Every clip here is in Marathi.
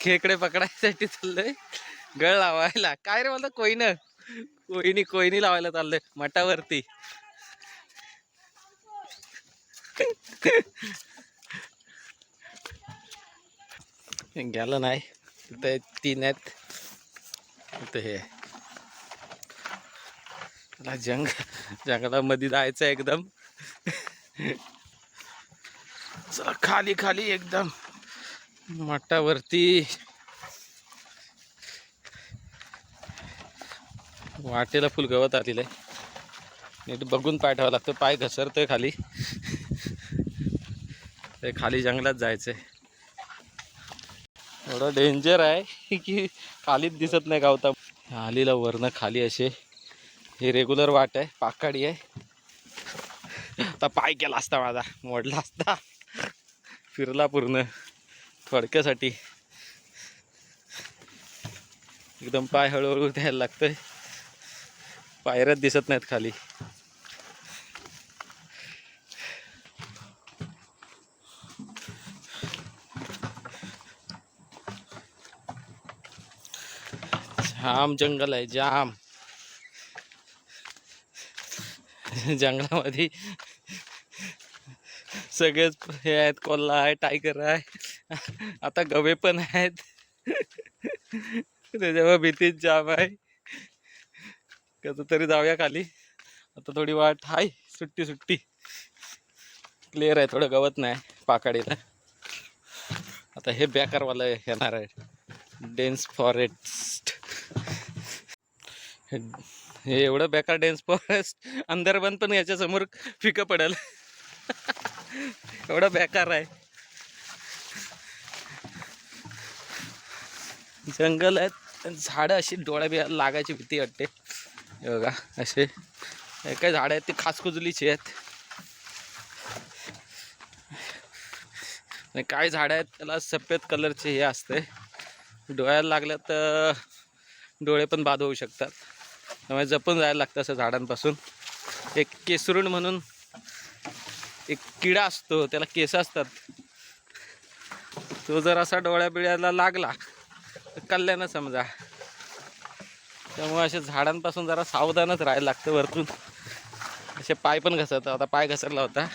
खेकडे पकडायसाठी चाललंय. गळ लावायला. काय रे मला कोयन? कोयनी कोयनी लावायला चाललंय मठावरती. गेलं नाही. तिथे तीन आहेत. तिथे हे. मला जंग जंगलामध्ये जायचं एकदम. चला खाली खाली एकदम. मठावरती वाटेला फुल गवत आलेलं आहे. नीट बघून पाय ठेवावं लागतं. पाय घसरतोय खाली. ते खाली जंगलात जायचंय. एवढं डेंजर आहे की खालीच दिसत नाही गावता. आलीला वरनं खाली असे. हे रेग्युलर वाट आहे. पाकाडी आहे. आता पाय केला असता माझा. मोडला असता. फिरला पूर्ण. थोडक्यासाठी एकदम पाय हळूहळू द्यायला लागतंय. पायऱ्यात दिसत नाहीत खाली. जाम जंगल आहे जाम. जंगलामध्ये सगळेच हे आहेत कोल्हा आहे टायगर आहे. आता गवे पण आहेत. त्याच्यामुळे भीतीच जाम आहे. कसं तरी जाऊया खाली. आता थोडी वाट हाय सुट्टी सुट्टी. क्लिअर आहे थोडं गवत नाही पाकाडीला. आता हे बेकारवालं येणार आहे. डेन्स फॉरेस्ट हे एवढं बेकार डेन्स फॉरेस्ट अंधारबंद पण याच्यासमोर फिकं पडेल. एवढं बेकार आहे. जंगल आहेत झाडं अशी डोळ्या बिळ्या लागायची भीती वाटते. बघा असे. काय झाडं आहेत ती खासकुजलीची आहेत. काय झाडं आहेत त्याला सफेद कलरचे हे असते. डोळ्याला लागलं तर डोळे पण बाद होऊ शकतात. त्यामुळे जपून जायला लागतं असं झाडांपासून. एक केसरुण म्हणून एक किडा असतो त्याला केस असतात. तो जर असा डोळ्या बिळ्याला लागला तर कल्याण समजा. त्यामुळे अशा झाडांपासून जरा सावधानच राहायला लागतं वरतून. असे पाय पण घसरतात. आता पाय घसरला होता.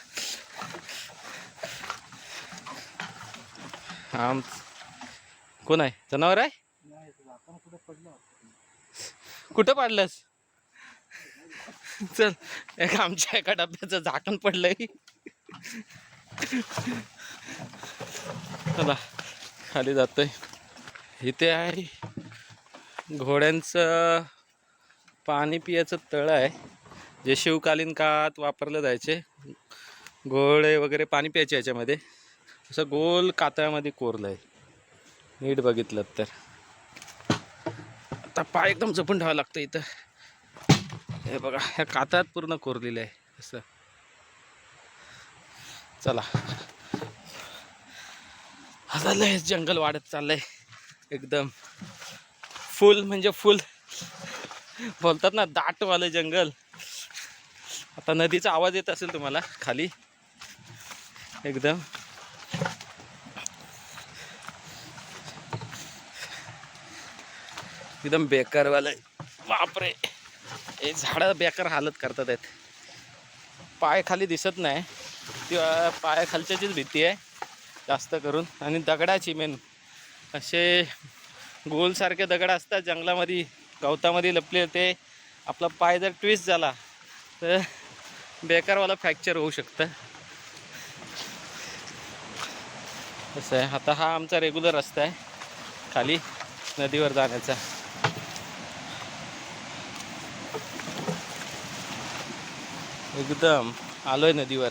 आम कोण आहे? जनावर आहे? कुठं पाडलंस? चल एक आमच्या एका डब्याचं झाकण पडलंय. चला खाली जातोय. इथे आहे घोड्यांचं पाणी पियाचं तळ आहे. जे शिवकालीन काळात वापरलं जायचे. घोडे वगैरे पाणी प्यायचे याच्यामध्ये. असं गोल कातळामध्ये कोरलं आहे. नीट बघितलं तर. आता पाय एकदम जपून ठेवावं लागतं इथं. हे बघा ह्या कातळात पूर्ण कोरलेलं आहे. असं. चला. आता लय जंगल वाढत चाललंय. एकदम. फुल म्हणजे फुल. बोलतात ना दाटवालं जंगल. आता नदीचा आवाज येत असेल तुम्हाला खाली. एकदम. एकदम बेकारवालं बापरे. हे झाडं बेकार हालत करतात आहेत. पाय खाली दिसत नाही. किंवा पायाखालच्याचीच भीती आहे जास्त करून. आणि दगडाची मेन असे गोलसारखे दगड असतात जंगलामध्ये गवतामध्ये लपले ते. आपला पाय जर ट्विस्ट झाला तर बेकारवाला फ्रॅक्चर होऊ शकतं. असं आहे. आता हा आमचा रेग्युलर रस्ता आहे खाली नदीवर जाण्याचा. एकदम आलोय नदीवर.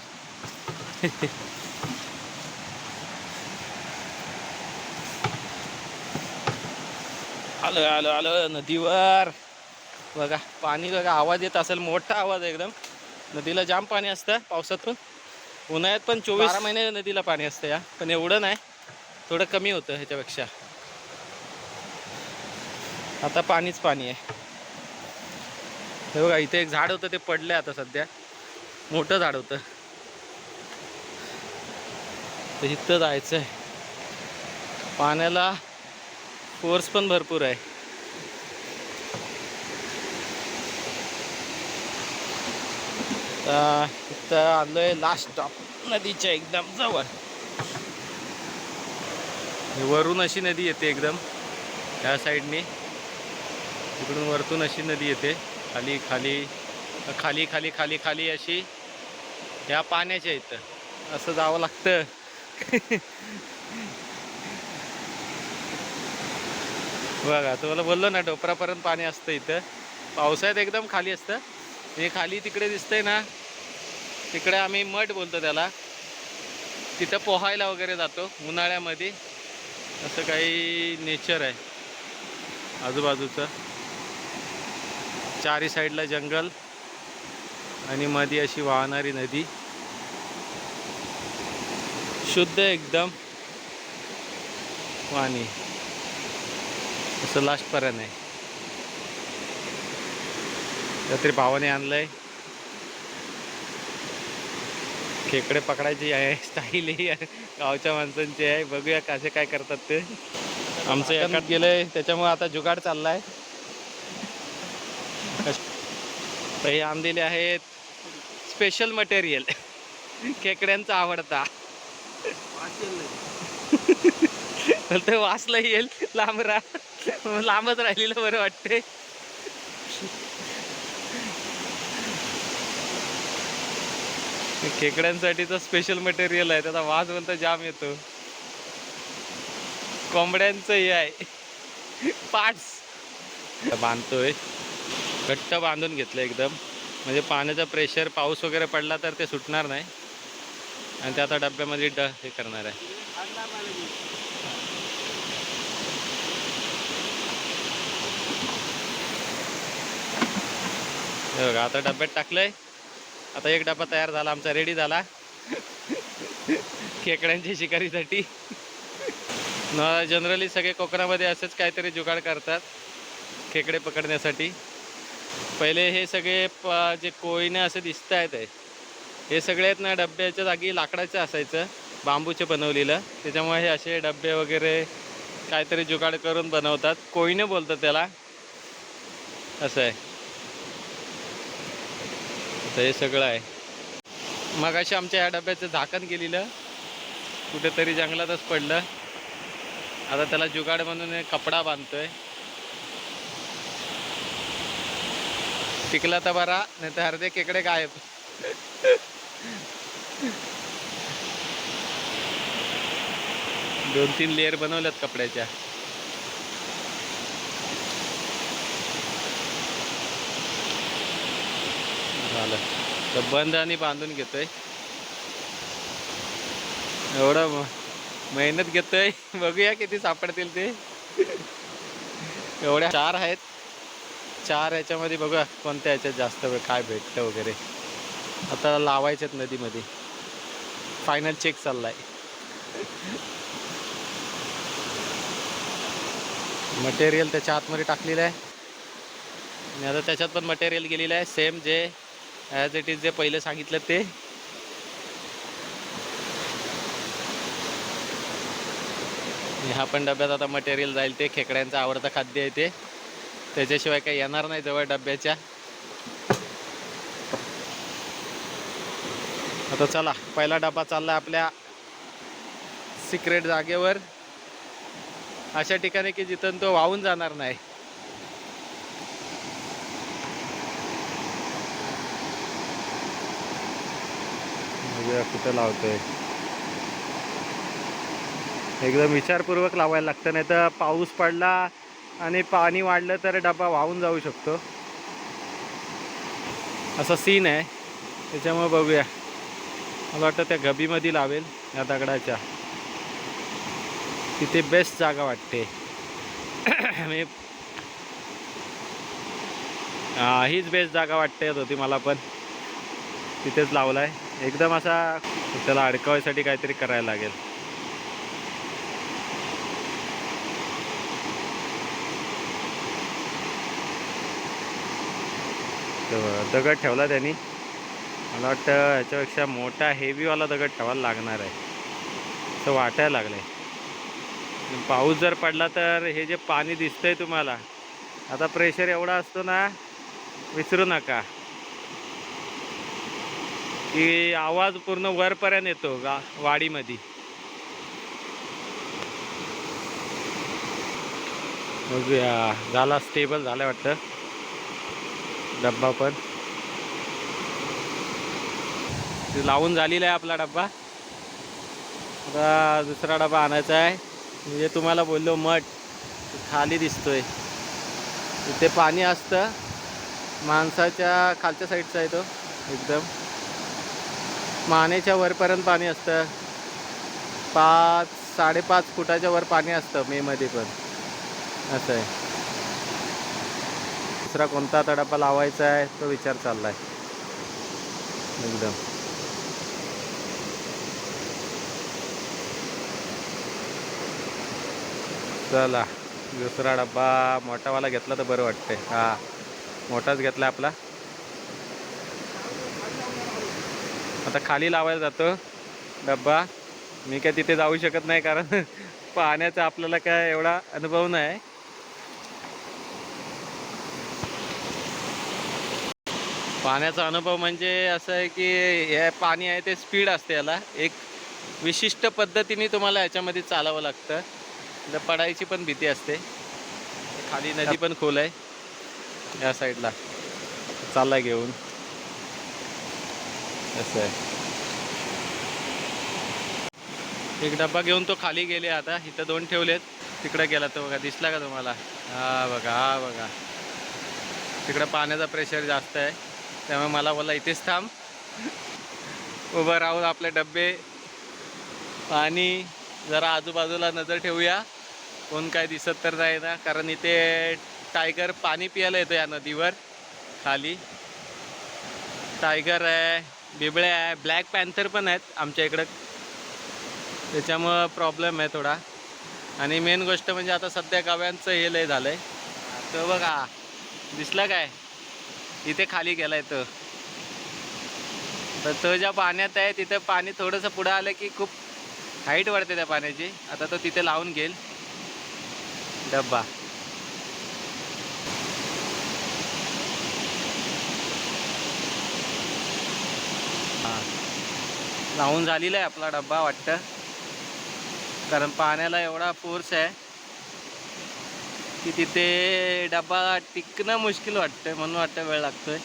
आलो आलो आलो नदीवर. बघा पाणी बघा आवाज येत असेल मोठा आवाज आहे एकदम. नदीला जाम पाणी असतं पावसातून. उन्हाळ्यात पण चोवीस बारा महिने नदीला पाणी असतं या पण एवढं नाही. थोडं कमी होतं ह्याच्यापेक्षा. आता पाणीच पाणी आहे. हे बघा इथे एक झाड होतं ते पडलंय आता सध्या. मोठं झाड होतं. तर इथं जायचं आहे पाण्याला फोर्स पण भरपूर आहे. इथं आलो आहे लास्ट स्टॉप नदीच्या एकदम जवळ. वरून अशी नदी येते एकदम ह्या साईडने तिकडून वरतून अशी नदी येते खाली खाली खाली खाली खाली खाली अशी. ह्या पाण्याच्या इथं. असं जावं लागतं. बघा तुम्हाला बोललो ना डोपरापर्यंत पाणी असतं इथं. पावसाळ्यात एकदम खाली असतं. हे खाली तिकडे दिसतंय ना तिकडे आम्ही मठ बोलतो त्याला. तिथं पोहायला वगैरे जातो उन्हाळ्यामध्ये. असं काही नेचर आहे. आजूबाजूचं. चारी साईडला जंगल आणि मध्ये अशी वाहणारी नदी. शुद्ध एकदम. पाणी. असं लास्टपर्यंत आहे. काहीतरी भावाने आणलंय. खेकडे पकडायची आहे स्टाईल ही गावच्या माणसांची आहे. बघूया कसे काय करतात ते. आमचं एकात गेलंय त्याच्यामुळे आता जुगाड चाललाय. हे आणलेले आहेत. स्पेशल मटेरियल खेकड्यांचा आवडता. ते वाचलं येईल लांब राह. लांबच राहिलेलं बरं वाटते खेकड्यांसाठीचं स्पेशल मटेरियल आहे त्याचा वास बोलता जाम येतो. कोंबड्यांचं हे आहे. पार्ट्स. बांधतोय. घट्ट बांधून घेतलं एकदम. म्हणजे पाण्याचा प्रेशर पाऊस वगैरे पडला तर ते सुटणार नाही. आणि ते आता डब्यामध्ये ड हे करणार आहे. हे बघा आता डब्यात टाकलंय. आता एक डबा तयार झाला आमचा रेडी झाला. खेकड्यांच्या शिकारीसाठी. न जनरली सगळे कोकणामध्ये असेच काहीतरी जुगाड करतात खेकडे पकडण्यासाठी. पहिले हे सगळे प जे कोयने असे दिसत आहेत हे सगळे आहेत ना डब्याच्या जागी लाकडाचं असायचं बांबूचे बनवलेलं. त्याच्यामुळे हे असे डबे वगैरे काहीतरी जुगाड करून बनवतात. कोयने बोलतात त्याला. असं आहे. तर हे सगळं आहे. मग अशी आमच्या ह्या डब्याचं झाकण गेलेलं. कुठेतरी जंगलातच पडलं. आता त्याला जुगाड म्हणून एक कपडा बांधतोय. टिकला तर बरा नाही तर अर्धे केकडे गायब. दोन तीन लेअर बनवल्यात कपड्याच्या. झालं. तर बंद आणि बांधून घेतोय. एवढं मेहनत घेतोय. बघूया किती सापडतील ते. एवढ्या चार आहेत. चार याच्यामध्ये बघूया कोणत्या याच्यात जास्त वेळ काय भेटतं वगैरे. आता लावायच्यात नदीमध्ये. फायनल चेक चाललाय. मटेरियल त्याच्या आतमध्ये टाकलेलं आहे. आणि आता त्याच्यात पण मटेरियल गेलेलं आहे. सेम जे ॲज इट इज जे पहिलं सांगितलं ते. ह्या हा पण डब्यात आता मटेरियल जाईल ते. खेकड्यांचं आवडतं खाद्य आहे ते. त्याच्याशिवाय काही येणार नाही जवळ डब्याच्या. आता चला पहिला डबा चालला आपल्या सिक्रेट जागेवर. अशा ठिकाणी की जिथून तो वाहून जाणार नाही. कुठं लावतोय. एकदम विचारपूर्वक लावायला लागतं नाही तर पाऊस पडला आणि पाणी वाढलं तर डबा वाहून जाऊ शकतो. असा सीन आहे. त्याच्यामुळे बघूया. मला वाटतं त्या गबीमध्ये लावेल या दगडाच्या. तिथे बेस्ट जागा वाटते. म्हणजे, मी हीच बेस्ट जागा वाटते होती मला पण. तिथेच लावलाय. एकदम असा त्याला अडकवायसाठी काहीतरी करायला लागेल. तर दगड ठेवला त्यांनी. मला वाटतं ह्याच्यापेक्षा मोठा हेवीवाला दगड ठेवायला लागणार आहे. असं वाटायला लागलं आहे पाऊस जर पडला तर हे जे पाणी दिसतंय तुम्हाला आता प्रेशर एवढा असतो ना विसरू नका. की आवाज पूर्ण वरपर्यंत येतो गा वाडीमध्ये. बघूया झाला स्टेबल झाला वाटतं. डब्बा पण. ते लावून झालेला आहे आपला डब्बा. आता दुसरा डबा आणायचा आहे. म्हणजे तुम्हाला बोललो मठ खाली दिसतोय. इथे पाणी असतं. माणसाच्या खालच्या साईडचा आहे तो एकदम. मानेच्या वरपर्यंत पाणी असतं. पाच साडेपाच फुटाच्या वर पाणी असतं मेमध्ये पण. असं आहे. दुसरा कोणता आता लावायचा आहे तो विचार चालला आहे एकदम. चला दुसरा डब्बा मोठावाला घेतला तर बरं वाटतंय. हा मोठाच घेतला आपला. आता खाली लावायला जातो डब्बा. मी काय तिथे जाऊ शकत नाही कारण पाण्याचा आपल्याला काय एवढा अनुभव नाही. पाण्याचा अनुभव म्हणजे असं आहे की हे पाणी आहे ते स्पीड असते याला. एक विशिष्ट पद्धतीने तुम्हाला याच्यामध्ये चालावं लागतं. तर पडायची पण भीती असते. खाली नदी पण खोल आहे. या साईडला. चाललाय घेऊन. असं आहे. एक डब्बा घेऊन तो खाली गेले आता. इथं दोन ठेवलेत. तिकडे गेला तो बघा. दिसला का तुम्हाला? हा बघा हा बघा. तिकडं पाण्याचा प्रेशर जास्त आहे. त्यामुळे मला बोला इथेच थांब. उभं राहून आपले डब्बे पाणी जरा आजूबाजूला नजर ठेवूया. कोण काय दिसत तर नाही ना कारण इथे टायगर पाणी प्यायला येतो या नदीवर खाली. टायगर आहे बिबळे आहे ब्लॅक पॅन्थर पण आहेत आमच्या इकडं. त्याच्यामुळं प्रॉब्लेम आहे थोडा. आणि मेन गोष्ट म्हणजे आता सध्या गाव्यांचं हे लय झालं आहे तो बघा दिसला काय? इथे खाली गेला तो. तर तो ज्या पाण्यात आहे तिथं पाणी थोडंसं पुढं आलं की खूप हाईट वाढते त्या पाण्याची. आता तो तिथे लावून घेईल. डब्बा. लावून झालेला आहे आपला डब्बा वाटतं. कारण पाण्याला एवढा फोर्स आहे की तिथे डब्बा टिकणं मुश्किल वाटतंय म्हणून वाटतं वेळ लागतोय.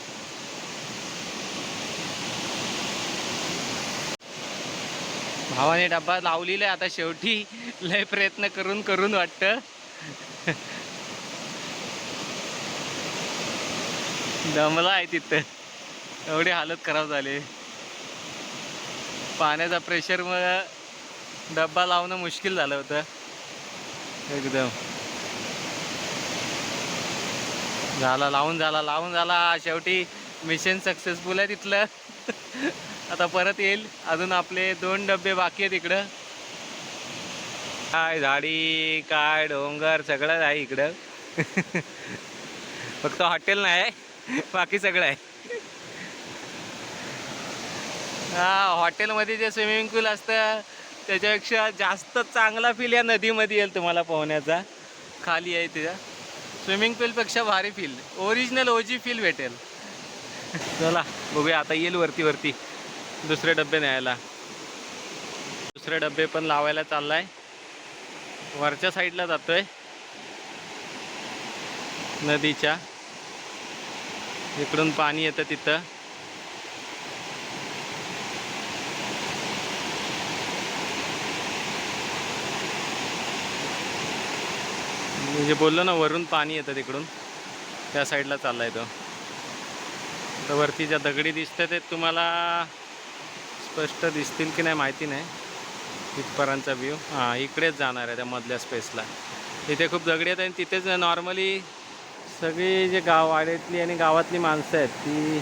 भावाने डब्बा लावलेला आहे आता शेवटी. लय प्रयत्न करून करून वाटतं. दमला आहे तिथं. एवढी हालत खराब झाली. पाण्याचा प्रेशरमुळं डब्बा लावणं मुश्किल झालं होतं. एकदम. झाला लावून झाला लावून झाला. शेवटी मिशन सक्सेसफुल आहे तिथलं. आता परत येईल. अजून आपले दोन डबे बाकी आहेत इकडं. काय झाडी काय डोंगर सगळंच आहे इकडं. फक्त हॉटेल नाही बाकी सगळं आहे. हा हॉटेलमध्ये जे स्विमिंग पूल असतं त्याच्यापेक्षा जास्त चांगला फील या नदीमध्ये येईल तुम्हाला पोहण्याचा. खाली आहे तिथं. स्विमिंग पूलपेक्षा भारी फील ओरिजिनल ओजी फील भेटेल. चला बघूया आता येईल वरती वरती. दुसरे डबे न्यायला. दुसरे डबे पण लावायला चाललाय. वरच्या साईडला जातोय. नदीच्या. इकडून पाणी येतं तिथं. म्हणजे बोललो ना वरून पाणी येतं तिकडून. त्या साईडला चाललाय तो. तर वरती ज्या दगडी दिसतं ते तुम्हाला स्पष्ट दिसतील की नाही माहिती नाही. इथपर्यंतचा व्ह्यू हां इकडेच जाणार आहे त्या मधल्या स्पेसला इथे खूप दगडी आहेत आणि तिथेच नॉर्मली सगळी जे गाववाड्यातली आणि गावातली माणसं आहेत ती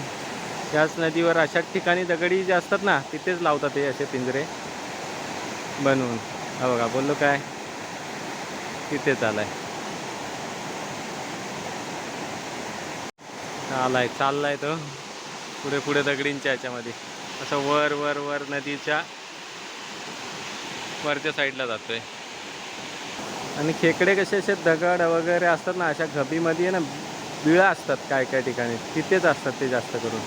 त्याच नदीवर अशाच ठिकाणी दगडी जे असतात ना तिथेच लावतात ते असे पिंजरे. बनवून. हा बघा बोललो काय? तिथेच आलाय आलाय चाललाय तो. पुढे पुढे दगडींच्या ह्याच्यामध्ये असं वर वर वर नदीच्या वरच्या साईडला जातोय. आणि खेकडे कसे असे दगड वगैरे असतात ना अशा घबीमध्ये आहे ना बिळा असतात काय काय ठिकाणी तिथेच असतात ते जास्त करून.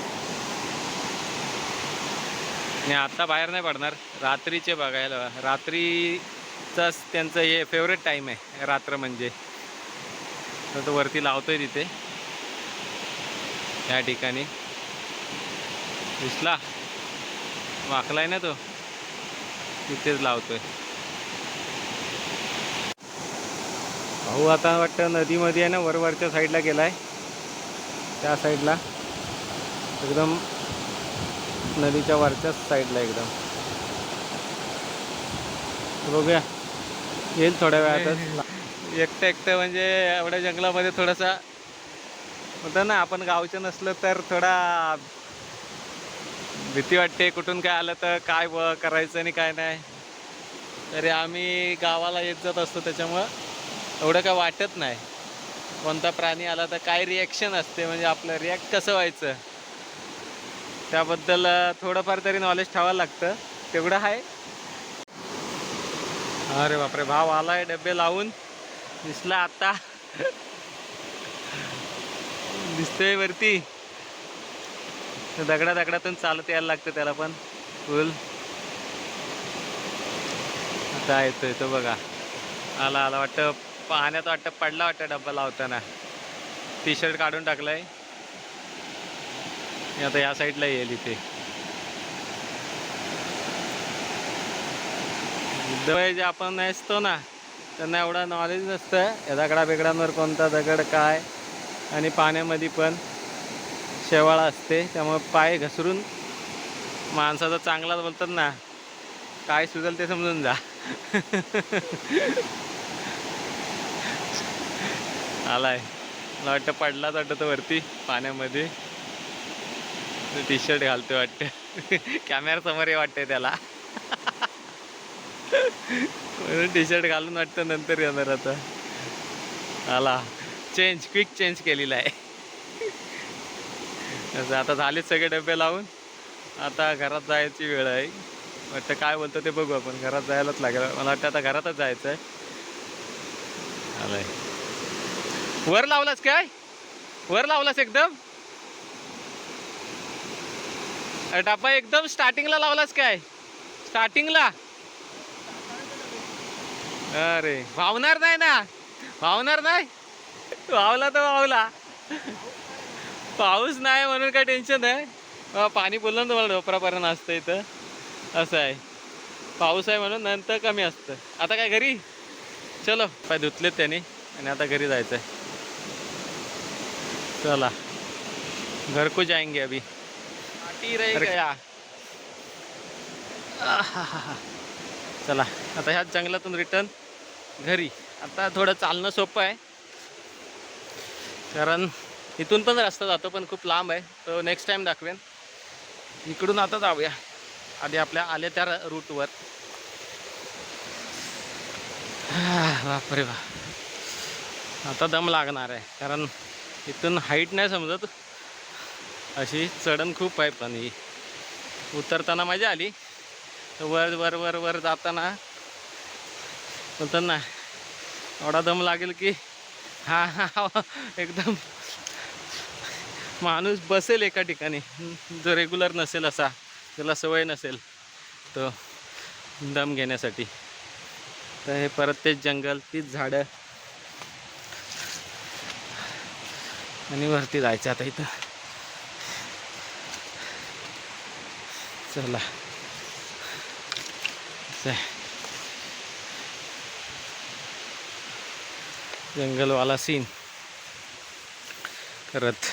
आणि आता बाहेर नाही पडणार रात्रीचे बघायला रात्रीचाच त्यांचं हे फेवरेट टाईम आहे रात्र म्हणजे. तर तो वरती लावतोय तिथे. या ठिकाणी. दिसला. वाकलाय ना तो. तिथेच लावतोय. भाऊ आता वाटतं नदीमध्ये आहे ना वरवरच्या साईडला गेलाय. त्या साईडला एकदम नदीच्या वरच्याच साईडला एकदम. बघूया. येईल थोड्या वेळातच. एकटं एकटं म्हणजे एवढ्या जंगलामध्ये थोडासा होतं ना आपण गावचं नसलं तर थोडा भीती वाटते कुठून काय आलं तर काय ब करायचं आणि काय नाही. तरी आम्ही गावाला येत जात असतो त्याच्यामुळं. एवढं काय वाटत नाही. कोणता प्राणी आला तर काय रिॲक्शन असते म्हणजे आपलं रिॲक्ट कसं व्हायचं? त्याबद्दल थोडंफार तरी नॉलेज ठेवायला लागतं. तेवढं आहे. अरे बापरे भाव आलाय डबे लावून. दिसला आता. दिसतोय वरती. दगडा दगडातून चालत यायला लागतं त्याला पण. फुल. आता येतोय तो बघा. आला आला वाटतं पाण्यात वाटतं पडला वाटतं डब्बा लावताना. टी शर्ट काढून टाकलाय. आणि आता या साईडला येईल इथे. दवाई जे आपण असतो ना त्यांना एवढा नॉलेज नसतं. या दगडा बिगडांवर कोणता दगड काय? आणि पाण्यामध्ये पण. शेवाळा असते त्यामुळे पाय घसरून माणसाचा चांगलाच बोलतात ना. काय सुचल ते समजून जा. आलाय. मला वाटतं पडलाच वाटतं वरती पाण्यामध्ये. टी शर्ट घालतोय वाटतं. कॅमेरा समोर हे वाटतंय त्याला. टी शर्ट घालून वाटतं नंतर येणार आता. आला. चेंज क्विक चेंज केलेला आहे. आता झालेच सगळे डबे लावून. आता घरात जायची वेळ आहे. वाटतं काय बोलतो ते बघू आपण. घरात जायलाच लागेल. मला वाटतं आता घरातच जायचं आहे आलंय. वर लावलास काय? वर लावलास एकदम? अरे डब्बा एकदम स्टार्टिंगला लावलास काय? स्टार्टिंगला अरे वावणार नाही ना? वावणार नाही? वावला तर वावला. पाऊस नाही म्हणून काय टेन्शन अं, पाणी बोललं ना तुम्हाला ढोपरापर्यंत असतं इथं. असं आहे. पाऊस आहे म्हणून नंतर कमी असतं. आता काय घरी? चलो. पाय धुतलेत त्यांनी. आणि आता घरी जायचं आहे चला घर को जाएंगे अभी गया. चला. आता ह्याच जंगलातून रिटर्न घरी. आता थोडं चालणं सोपं आहे. कारण इथून पण रस्ता जातो पण खूप लांब आहे. तो नेक्स्ट टाईम दाखवेन. इकडून आता जाऊया. आधी आपल्या आले त्या रूटवर बापरे बा. आता दम लागणार आहे कारण इथून हाईट नाही समजत. अशी चढण खूप आहे पण ही. उतरताना मजा आली. वर वर वर वर जाताना बोलतात एवढा दम लागेल की हा हा एकदम माणूस बसेल एका ठिकाणी. जो रेग्युलर नसेल असा त्याला सवय नसेल तो दम घेण्यासाठी. तर हे परत तेच जंगल तीच झाडं. आणि वरती जायचं आता इथं. चला. जंगलवाला सीन करत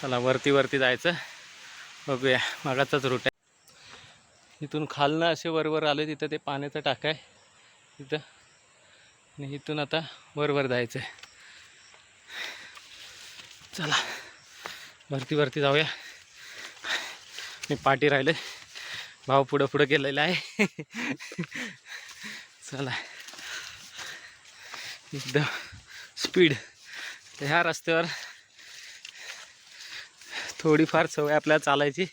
चला वरती वरती जायचं. बघूया मागाचाच रूट आहे. इथून खालनं असे वरवर आले तिथं ते पाण्याचं टाका आहे. तिथं आणि इथून आता वरवर जायचं आहे चला वरती वरती जाऊया. मी पाठी राहिले भाव पुढं पुढं गेलेला आहे. चला. एकदम स्पीड तर ह्या रस्त्यावर थोडीफार सवय आपल्याला चालायची.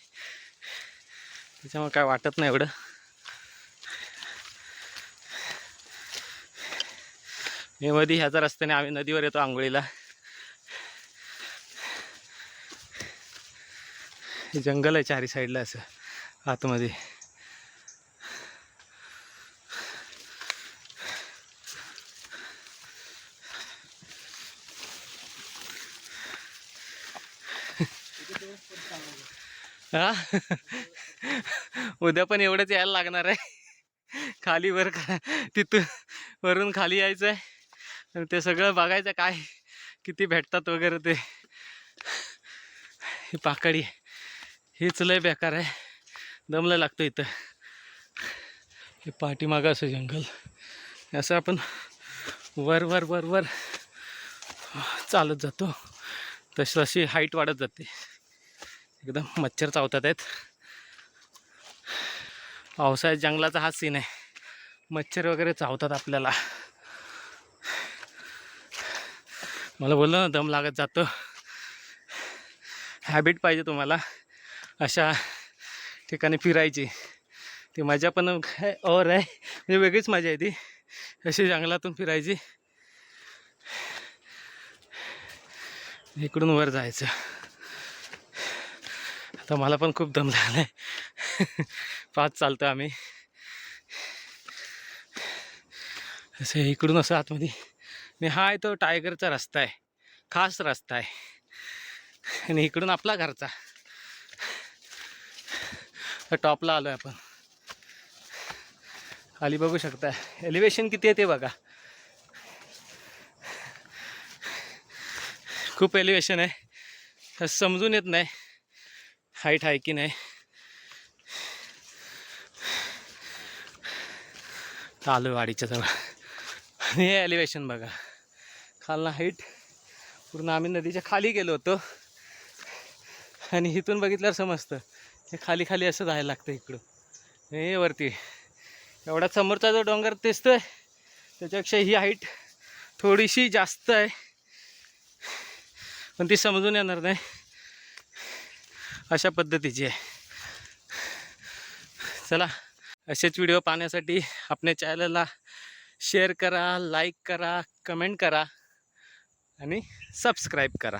त्याच्यामुळे काय वाटत नाही एवढं. हे मध्ये ह्याचा रस्त्याने आम्ही नदीवर येतो आंघोळीला. जंगल आहे चारी साईडला असं आतमध्ये. हा? उद्या पण एवढंच यायला लागणार आहे. खाली वर का तिथून वरून खाली यायचं आहे आणि ते सगळं बघायचं काय किती भेटतात वगैरे ते. ही पाकडी हीच लय बेकार आहे. दमलं लागतं इथं. हे पाठीमागं असं जंगल. असं आपण वर वर वर वर चालत जातो. तशी अशी हाईट वाढत जाते. एकदम मच्छर चावतात आहेत. पावसाळ्यात जंगलाचा हाच सीन आहे. मच्छर वगैरे चावतात आपल्याला. मला बोललं ना दम लागत जातो. हॅबिट पाहिजे तुम्हाला. अशा ठिकाणी फिरायची. ती मजा पण और आहे. म्हणजे वेगळीच मजा आहे ती. अशी जंगलातून फिरायची. इकडून वर जायचं. तर मला पण खूप दम लागला आहे पाच चालतो आम्ही. असं इकडून असं आतमध्ये. मी हा आहे तो टायगरचा रस्ता आहे. खास रस्ता आहे. आणि इकडून आपला घरचा. तर टॉपला आलो आहे आपण. खाली बघू शकता एलिव्हेशन किती आहे ते बघा. खूप एलिव्हेशन आहे. समजून येत नाही. हाईट आहे की नाही? आलो वाडीच्या जवळ आणि हे एलिवेशन बघा. खालना हाईट पूर्ण आम्ही नदीच्या खाली गेलो होतो. आणि इथून बघितल्यावर समजतं. हे खाली खाली असं जायला लागतं इकडं. हे वरती. एवढा समोरचा जो डोंगर दिसतोय त्याच्यापेक्षा ही हाईट थोडीशी जास्त आहे. पण ती समजून येणार नाही. अशा पद्धतीची आहे. चला असेच व्हिडिओ पाहण्यासाठी आपल्या चॅनलला शेअर करा लाईक करा कमेंट करा आणि सबस्क्राईब करा.